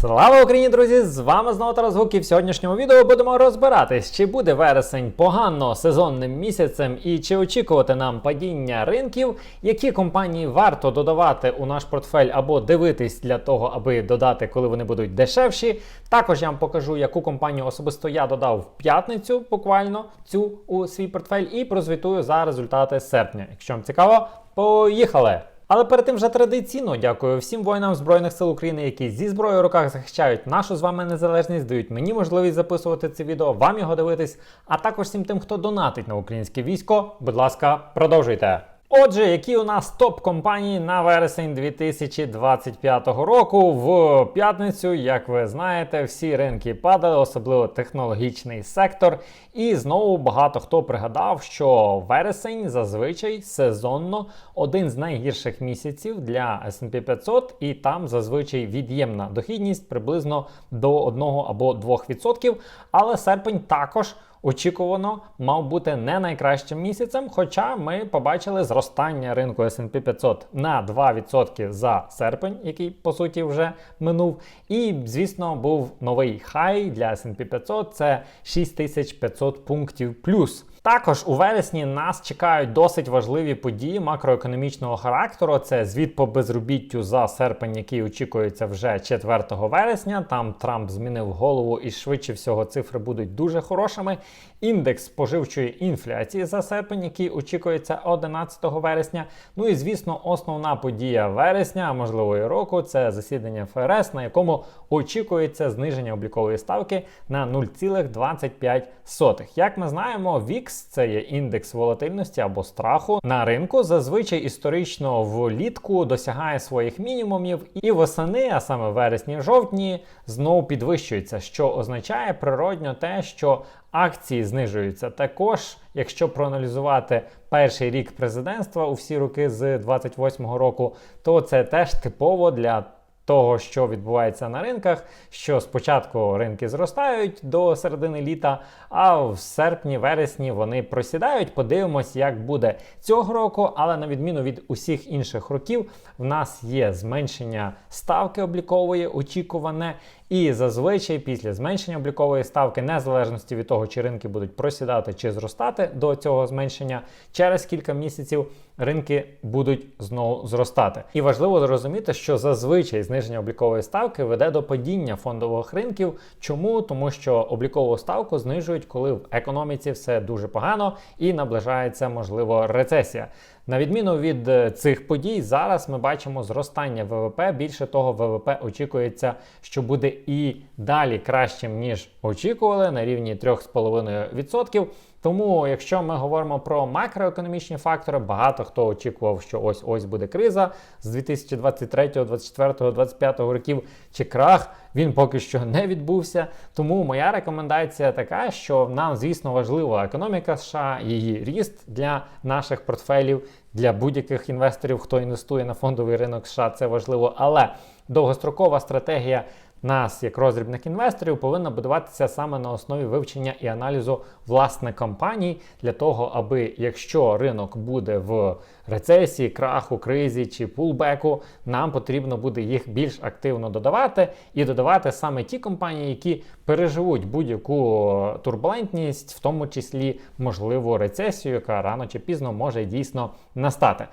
Слава Україні, друзі! З вами знову Тарас Гук і в сьогоднішньому відео будемо розбиратись, чи буде вересень погано сезонним місяцем і чи очікувати нам падіння ринків, які компанії варто додавати у наш портфель або дивитись для того, аби додати, коли вони будуть дешевші. Також я вам покажу, яку компанію особисто я додав в п'ятницю, буквально цю у свій портфель, і прозвітую за результати серпня. Якщо вам цікаво, поїхали! Але перед тим вже традиційно дякую всім воїнам Збройних сил України, які зі зброєю в руках захищають нашу з вами незалежність, дають мені можливість записувати це відео, вам його дивитись, а також всім тим, хто донатить на українське військо. Будь ласка, продовжуйте. Отже, які у нас топ-компанії на вересень 2025 року в п'ятницю, як ви знаєте, всі ринки падали, особливо технологічний сектор. І знову багато хто пригадав, що вересень зазвичай сезонно один з найгірших місяців для S&P 500, і там зазвичай від'ємна дохідність приблизно до 1 або 2%. Але серпень також очікувано мав бути не найкращим місяцем, хоча ми побачили зростання ринку S&P 500 на 2% за серпень, який по суті вже минув. І, звісно, був новий хай для S&P 500 це 6500 пунктів плюс. Також у вересні нас чекають досить важливі події макроекономічного характеру. Це звіт по безробіттю за серпень, який очікується вже 4 вересня. Там Трамп змінив голову і швидше всього цифри будуть дуже хорошими. Індекс споживчої інфляції за серпень, який очікується 11 вересня. Ну і звісно, основна подія вересня, а можливо і року, це засідання ФРС, на якому очікується зниження облікової ставки на 0,25. Як ми знаємо, Це є індекс волатильності або страху на ринку. Зазвичай історично влітку досягає своїх мінімумів, і восени, а саме вересні, жовтні, знову підвищується, що означає природньо те, що акції знижуються. Також, якщо проаналізувати перший рік президентства у всі роки з 28-го року, то це теж типово для того, що відбувається на ринках, що спочатку ринки зростають до середини літа, а в серпні-вересні вони просідають. Подивимось, як буде цього року, але на відміну від усіх інших років, в нас є зменшення ставки облікової, очікуване. І зазвичай після зменшення облікової ставки, незалежності від того, чи ринки будуть просідати чи зростати до цього зменшення, через кілька місяців ринки будуть знову зростати. І важливо зрозуміти, що зазвичай зниження облікової ставки веде до падіння фондових ринків. Чому? Тому що облікову ставку знижують, коли в економіці все дуже погано і наближається можливо рецесія. На відміну від е, цих подій, зараз ми бачимо зростання ВВП. Більше того, ВВП очікується, що буде і далі кращим ніж очікували на рівні 3,5%. Тому, якщо ми говоримо про макроекономічні фактори, багато хто очікував, що ось ось буде криза з 2023, 2024, 2025 років чи крах. Він поки що не відбувся. Тому моя рекомендація така, що нам, звісно, важлива економіка США, її ріст для наших портфелів, для будь-яких інвесторів, хто інвестує на фондовий ринок США, це важливо. Але довгострокова стратегія нас, як роздрібних інвесторів, повинна будуватися саме на основі вивчення і аналізу власне компаній для того, аби якщо ринок буде в рецесії, краху, кризі чи пулбеку, нам потрібно буде їх більш активно додавати і додавати саме ті компанії, які переживуть будь-яку турбулентність, в тому числі можливу рецесію, яка рано чи пізно може дійсно настати.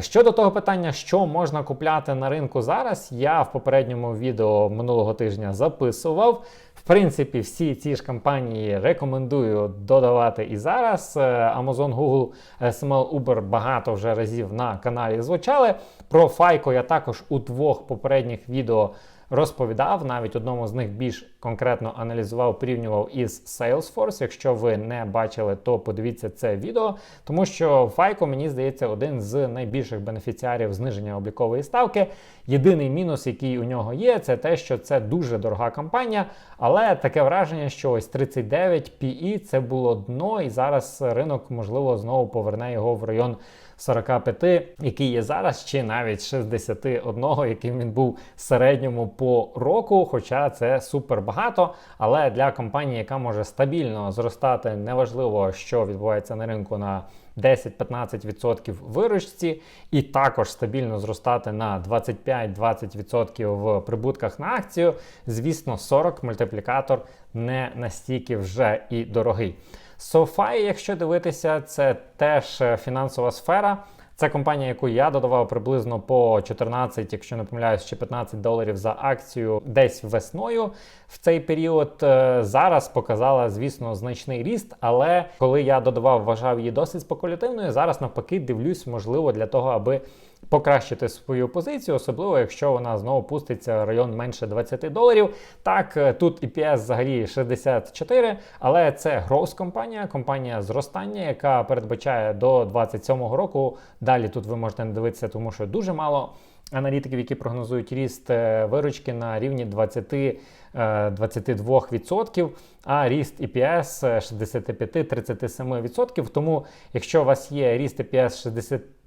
Щодо того питання, що можна купляти на ринку зараз, я в попередньому відео минулого тижня записував. В принципі, всі ці ж компанії рекомендую додавати і зараз. Е, Amazon, Google, SML, Uber багато вже разів на каналі звучали. Про Файко я також у двох попередніх відео розповідав. Навіть одному з них більш конкретно аналізував, порівнював із Salesforce. Якщо ви не бачили, то подивіться це відео, тому що FICO, мені здається, один з найбільших бенефіціарів зниження облікової ставки. Єдиний мінус, який у нього є, це те, що це дуже дорога компанія, але таке враження, що ось 39 PE це було дно, і зараз ринок, можливо, знову поверне його в район 45, який є зараз, чи навіть 61, яким він був в середньому по року. Хоча це супер багато. Але для компанії, яка може стабільно зростати, неважливо, що відбувається на ринку на 10-15% виручці, і також стабільно зростати на 25-20% в прибутках на акцію. Звісно, 40 мультиплікатор не настільки вже і дорогий. SoFi, якщо дивитися, це теж фінансова сфера. Це компанія, яку я додавав приблизно по 14, якщо не помиляюсь, чи 15 доларів за акцію десь весною. В цей період е, зараз показала, звісно, значний ріст. Але коли я додавав, вважав її досить спекулятивною. Зараз навпаки дивлюсь, можливо, для того, аби покращити свою позицію, особливо якщо вона знову пуститься в район менше 20 доларів. Так, е, тут EPS взагалі 64, але це гроус компанія, компанія зростання, яка передбачає до 27-го року. Далі тут ви можете не дивитися, тому що дуже мало. Аналітиків, які прогнозують ріст е, виручки на рівні 20-22%, а ріст EPS 65-37%. Тому, якщо у вас є ріст EPS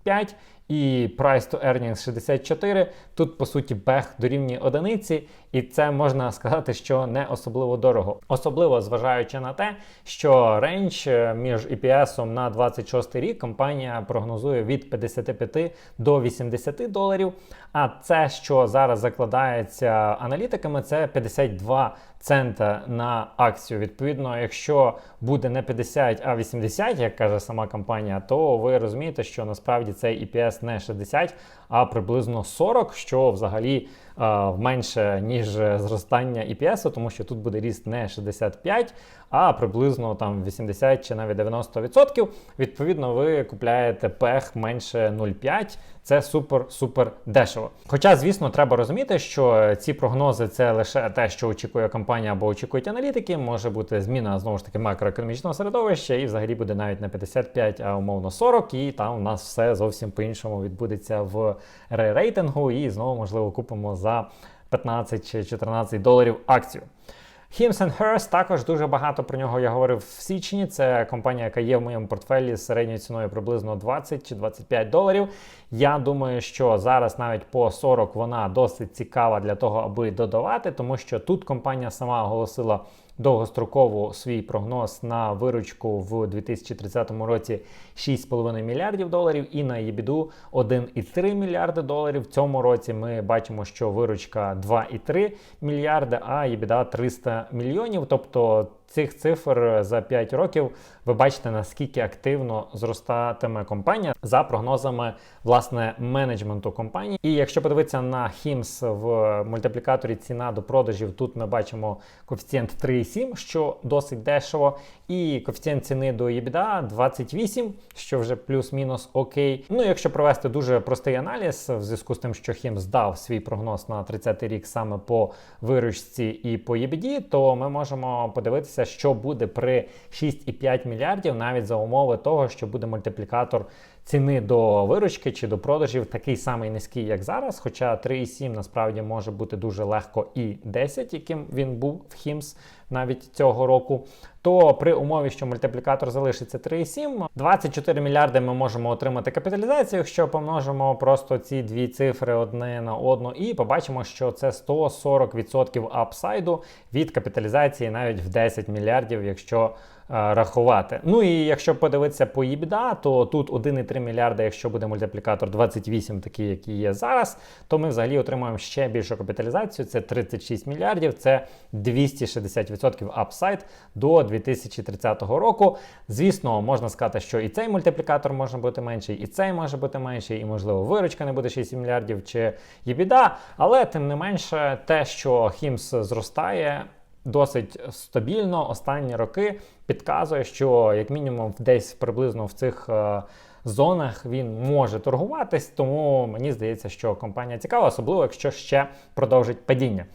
65 і price to earnings 64, тут по суті бех дорівнює одиниці, і це можна сказати, що не особливо дорого. Особливо зважаючи на те, що рейндж між EPS на 26 рік компанія прогнозує від 55 до 80 доларів. А це, що зараз закладається аналітиками, це 52 цента на акцію. Відповідно, якщо буде не 50, а 80, як каже сама компанія, то ви розумієте, що насправді цей EPS не 60, а приблизно 40, що взагалі е, менше ніж зростання EPS, тому що тут буде ріст не 65, а приблизно там 80 чи навіть 90%. Відповідно, ви купляєте пех менше 0,5. Це супер-супер дешево. Хоча, звісно, треба розуміти, що ці прогнози це лише те, що очікує компанія або очікують аналітики. Може бути зміна знову ж таки макроекономічного середовища, і взагалі буде навіть не 55, а умовно 40, і там у нас все зовсім по-іншому відбудеться в рейтингу, і знову можливо купимо за 15 чи 14 доларів акцію. Hims Hers також дуже багато про нього я говорив в січні. Це компанія, яка є в моєму портфелі з середньою ціною приблизно 20 чи 25 доларів. Я думаю, що зараз навіть по 40 вона досить цікава для того, аби додавати, тому що тут компанія сама оголосила довгостроково свій прогноз на виручку в 2030 році 6,5 мільярдів доларів і на EBITDA 1,3 мільярди доларів. В цьому році ми бачимо, що виручка 2,3 мільярди, а EBITDA 300 мільйонів. Тобто цих цифр за 5 років ви бачите, наскільки активно зростатиме компанія за прогнозами власне менеджменту компанії. І якщо подивитися на HIMS в мультиплікаторі ціна до продажів, тут ми бачимо коефіцієнт 3,7, що досить дешево, і коефіцієнт ціни до EBITDA 28, що вже плюс-мінус окей. Ну, якщо провести дуже простий аналіз, в зв'язку з тим, що HIMS здав свій прогноз на 30 рік саме по виручці і по EBITDA, то ми можемо подивитися, що буде при 6,5 мільярдів, навіть за умови того, що буде мультиплікатор ціни до виручки чи до продажів такий самий низький, як зараз. Хоча 3,7 насправді може бути дуже легко і 10, яким він був в HIMS навіть цього року. То при умові, що мультиплікатор залишиться 3,7, 24 мільярди ми можемо отримати капіталізацію, якщо помножимо просто ці дві цифри одне на одну, і побачимо, що це 140% апсайду від капіталізації навіть в 10 мільярдів, якщо рахувати. Ну і якщо подивитися по EBITDA, то тут 1,3 мільярда, якщо буде мультиплікатор 28, такий, який є зараз, то ми взагалі отримаємо ще більшу капіталізацію. Це 36 мільярдів, це 260% апсайд до 2030 року. Звісно, можна сказати, що і цей мультиплікатор може бути менший, і цей може бути менший, і, можливо, виручка не буде 6 мільярдів чи EBITDA, але тим не менше, те, що Хімс зростає досить стабільно останні роки підказує, що як мінімум десь приблизно в цих е, зонах він може торгуватись, тому мені здається, що компанія цікава, особливо якщо ще продовжить падіння.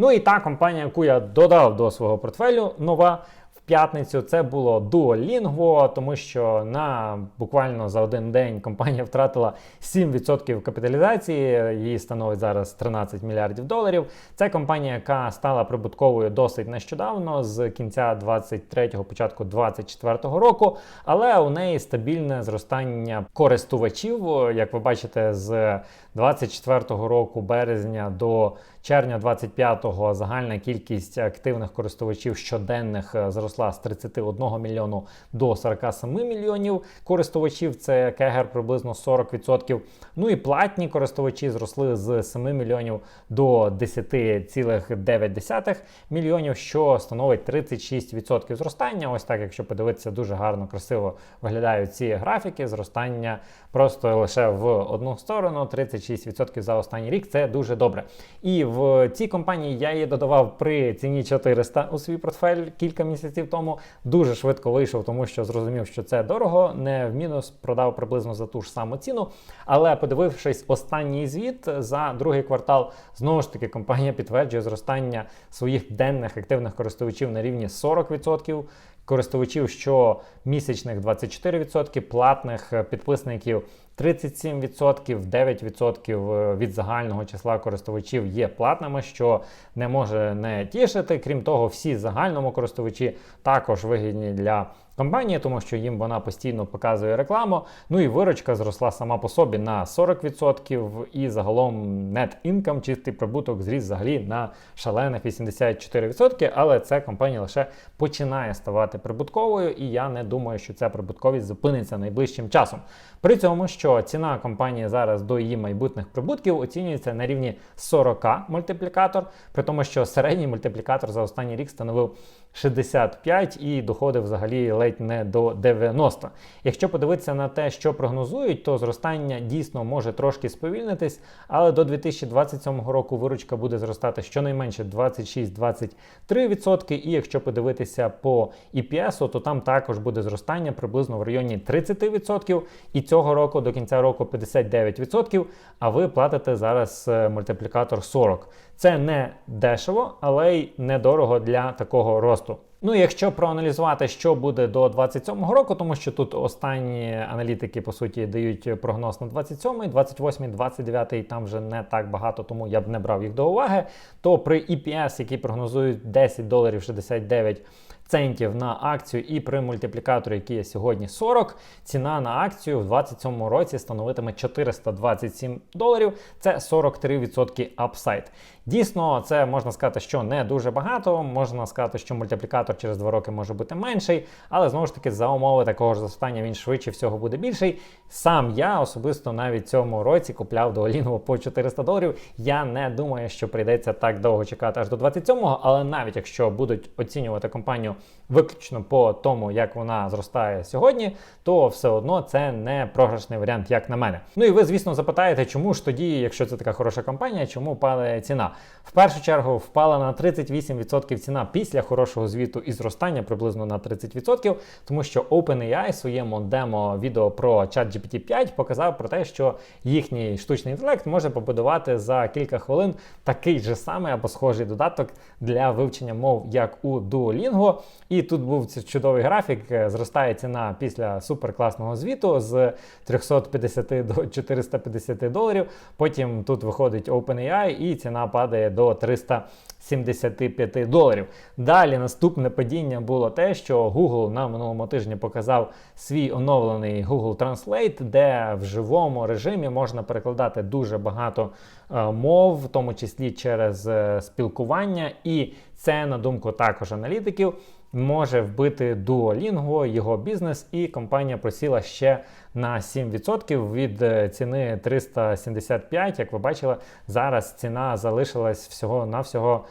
Ну і та компанія, яку я додав до свого портфелю, нова. П'ятницю це було Duolingo, тому що на буквально за один день компанія втратила 7% капіталізації. Її становить зараз 13 мільярдів доларів. Це компанія, яка стала прибутковою досить нещодавно, з кінця 23-го, початку 24-го року. Але у неї стабільне зростання користувачів. Як ви бачите, з 24-го року березня до червня 25-го загальна кількість активних користувачів щоденних е, зросла з 31 мільйону до 47 мільйонів користувачів. Це кегер приблизно 40%. Ну і платні користувачі зросли з 7 мільйонів до 10,9 мільйонів, що становить 36% зростання. Ось так, якщо подивитися, дуже гарно, красиво виглядають ці графіки. Зростання просто лише в одну сторону, 36% за останній рік. Це дуже добре. І в цій компанії я її додавав при ціні 400 у свій портфель кілька місяців тому. Дуже швидко вийшов, тому що зрозумів, що це дорого. Не в мінус продав приблизно за ту ж саму ціну. Але подивившись останній звіт за другий квартал, знову ж таки компанія підтверджує зростання своїх денних активних користувачів на рівні 40%. Користувачів щомісячних 24%, платних підписників 37%, 9% від загального числа користувачів є платними, що не може не тішити. Крім того, всі загальному користувачі також вигідні для компанії, тому що їм вона постійно показує рекламу. Ну і виручка зросла сама по собі на 40%, і загалом net income, чистий прибуток, зріс взагалі на шалених 84%. Але ця компанія лише починає ставати прибутковою, і я не думаю, що ця прибутковість зупиниться найближчим часом. При цьому, що ціна компанії зараз до її майбутніх прибутків оцінюється на рівні 40 мультиплікатор, при тому, що середній мультиплікатор за останній рік становив 65 і доходив взагалі ледь не до 90. Якщо подивитися на те, що прогнозують, то зростання дійсно може трошки сповільнитись, але до 2027 року виручка буде зростати щонайменше 26-23%. І якщо подивитися по EPS, то там також буде зростання приблизно в районі 30%. І цього року до кінця року 59%, а ви платите зараз е, мультиплікатор 40. Це не дешево, але й недорого для такого росту. Ну, якщо проаналізувати, що буде до 27-го року, тому що тут останні аналітики по суті дають прогноз на 27-й, 28-й, 29-й, там вже не так багато, тому я б не брав їх до уваги. То при EPS, який прогнозують 10 доларів 69 центів на акцію, і при мультиплікаторі, який є сьогодні 40, ціна на акцію в 2027 році становитиме 427 доларів. Це 43% апсайд. Дійсно, це можна сказати, що не дуже багато. Можна сказати, що мультиплікатор через 2 роки може бути менший, але знову ж таки за умови такого ж зростання він швидше всього буде більший. Сам я особисто навіть цьому році купляв до Олінову по 400 доларів. Я не думаю, що прийдеться так довго чекати аж до 27-го, але навіть якщо будуть оцінювати компанію виключно по тому, як вона зростає сьогодні, то все одно це не програшний варіант, як на мене. Ну і ви, звісно, запитаєте, чому ж тоді, якщо це така хороша компанія, чому падає ціна? В першу чергу впала на 38% ціна після хорошого звіту і зростання приблизно на 30%, тому що OpenAI своєму демо відео про ChatGPT 5 показав про те, що їхній штучний інтелект може побудувати за кілька хвилин такий же самий або схожий додаток для вивчення мов, як у Duolingo. І тут був чудовий графік. Зростає ціна після суперкласного звіту з 350 до 450 доларів. Потім тут виходить OpenAI і ціна падає до 375 доларів. Далі наступне падіння було те, що Google на минулому тижні показав свій оновлений Google Translate, де в живому режимі можна перекладати дуже багато е, мов, в тому числі через е, спілкування. І це, на думку також аналітиків, може вбити Duolingo, його бізнес, і компанія просіла ще на 7% від е, ціни 375. Як ви бачили, зараз ціна залишилась всього-навсього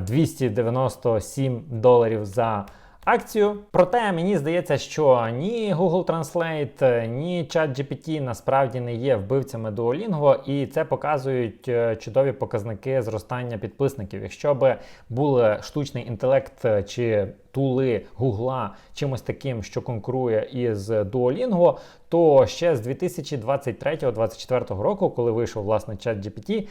297 е, доларів за акцію. Проте мені здається, що ні Google Translate, ні ChatGPT насправді не є вбивцями Duolingo, і це показують е, чудові показники зростання підписників. Якщо би були штучний інтелект чи тули Гугла чимось таким, що конкурує із Duolingo, то ще з 2023-2024 року, коли вийшов власне чат GPT,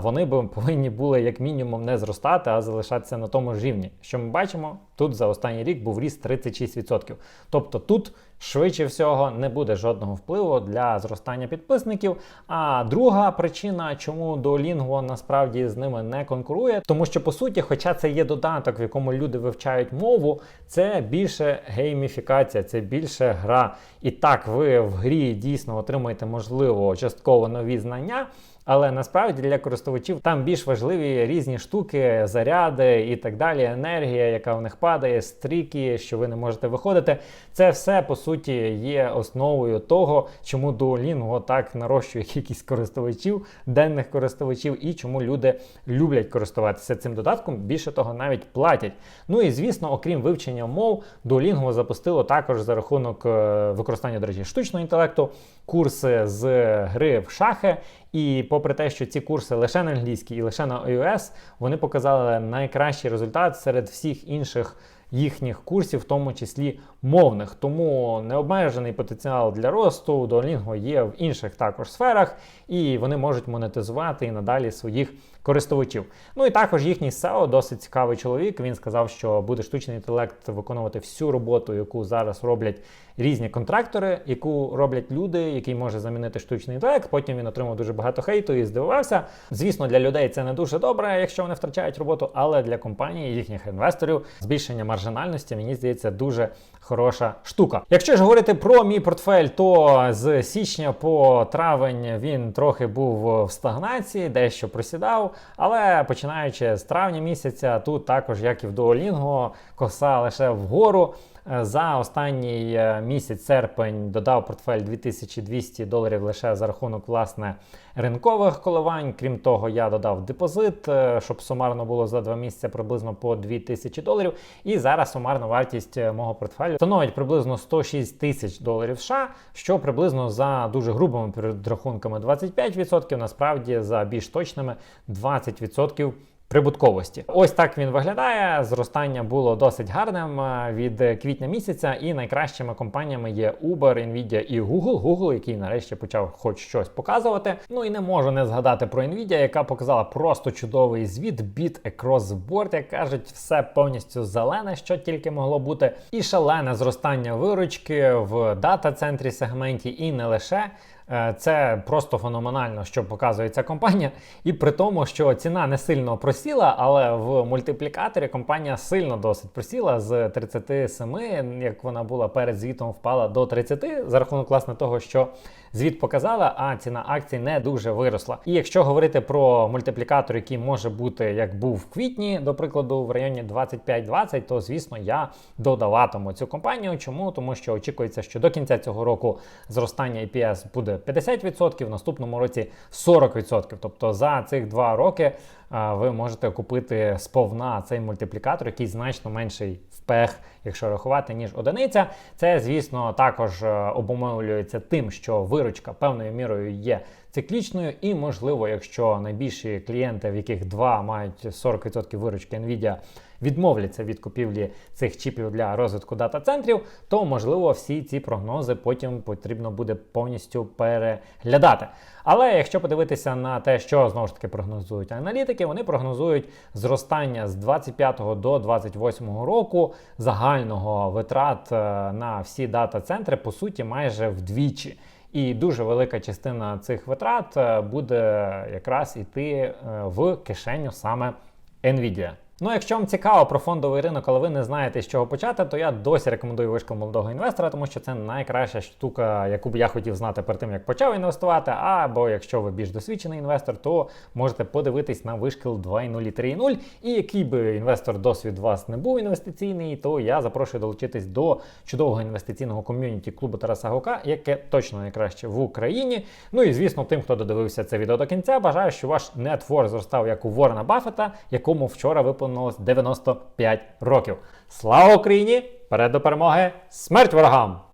вони б повинні були як мінімум не зростати, а залишатися на тому ж рівні. Що ми бачимо, тут за останній рік був ріст 36%. Тобто тут швидше всього не буде жодного впливу для зростання підписників. А друга причина, чому Duolingo насправді з ними не конкурує, тому що по суті, хоча це є додаток, в якому люди вивчають мову, це більше гейміфікація, це більше гра. І так, ви в грі дійсно отримуєте можливо частково нові знання. Але насправді для користувачів там більш важливі різні штуки, заряди і так далі, енергія, яка в них падає, стріки, що ви не можете виходити. Це все по суті є основою того, чому Duolingo так нарощує кількість користувачів, денних користувачів, і чому люди люблять користуватися цим додатком. Більше того, навіть платять. Ну і звісно, окрім вивчення мов, Duolingo запустило також за рахунок е, використання, до речі, штучного інтелекту, курси з гри в шахи. І попри те, що ці курси лише на англійській і лише на iOS, вони показали найкращий результат серед всіх інших їхніх курсів, в тому числі мовних. Тому необмежений потенціал для росту Duolingo є в інших також сферах, і вони можуть монетизувати і надалі своїх користувачів. Ну і також їхній SEO досить цікавий чоловік. Він сказав, що буде штучний інтелект виконувати всю роботу, яку зараз роблять різні контрактори, яку роблять люди, який може замінити штучний інтелект. Потім він отримав дуже багато хейту і здивувався. Звісно, для людей це не дуже добре, якщо вони втрачають роботу, але для компанії, їхніх інвесторів, збільшення маржинальності, мені здається, дуже хороша штука. Якщо ж говорити про мій портфель, то з січня по травень він трохи був в стагнації, дещо просідав. Але починаючи з травня місяця, тут також, як і в Duolingo, коса лише вгору. Е, за останній е, місяць серпень додав портфель 2200 доларів лише за рахунок власне ринкових коливань. Крім того, я додав депозит, е, щоб сумарно було за два місяці приблизно по 2000 доларів. І зараз сумарна вартість мого портфелю становить приблизно 106 тисяч доларів США, що приблизно за дуже грубими підрахунками 25%, насправді за більш точними 20% прибутковості. Ось так він виглядає. Зростання було досить гарним е, від квітня місяця, і найкращими компаніями є Uber, Nvidia і Google. Google, який нарешті почав хоч щось показувати. Ну і не можу не згадати про Nvidia, яка показала просто чудовий звіт, біт across the board, як кажуть, все повністю зелене, що тільки могло бути, і шалене зростання виручки в дата-центрі сегменті, і не лише. Е, це просто феноменально, що показує ця компанія. І при тому, що ціна не сильно просіла, але в мультиплікаторі компанія сильно досить просіла з 37, як вона була перед звітом, впала до 30 за рахунок власне того, що звіт показала, а ціна акцій не дуже виросла. І якщо говорити про мультиплікатор, який може бути як був в квітні, до прикладу, в районі 25-20, то звісно я додаватиму цю компанію. Чому? Тому що очікується, що до кінця цього року зростання EPS буде. 50%, в наступному році 40%. Тобто за цих два роки ви можете купити сповна цей мультиплікатор, який значно менший в пех, якщо рахувати, ніж одиниця. Це, звісно, також е, обумовлюється тим, що виручка певною мірою є циклічною, і, можливо, якщо найбільші клієнти, в яких два мають 40% виручки Nvidia, відмовляться від купівлі цих чіпів для розвитку дата-центрів, то можливо всі ці прогнози потім потрібно буде повністю переглядати. Але якщо подивитися на те, що знову ж таки прогнозують аналітики, вони прогнозують зростання з 25 до 28 року загального витрат е, на всі дата-центри, по суті, майже вдвічі. І дуже велика частина цих витрат е, буде якраз іти е, в кишеню саме Nvidia. Ну, якщо вам цікаво про фондовий ринок, але ви не знаєте, з чого почати, то я досі рекомендую вишкол молодого інвестора, тому що це найкраща штука, яку б я хотів знати перед тим, як почав інвестувати. Або якщо ви більш досвідчений інвестор, то можете подивитись на вишкіл 2.0 і 3.0. І який би інвестор досвід вас не був інвестиційний, то я запрошую долучитись до чудового інвестиційного ком'юніті клубу Тараса Гука, яке точно найкраще в Україні. Ну і звісно, тим, хто додивився це відео до кінця, бажаю, що ваш нетворк зростав як у Ворона Баффета, якому вчора виповнилось виповнилось 95 років. Слава Україні! Перед до перемоги! Смерть ворогам!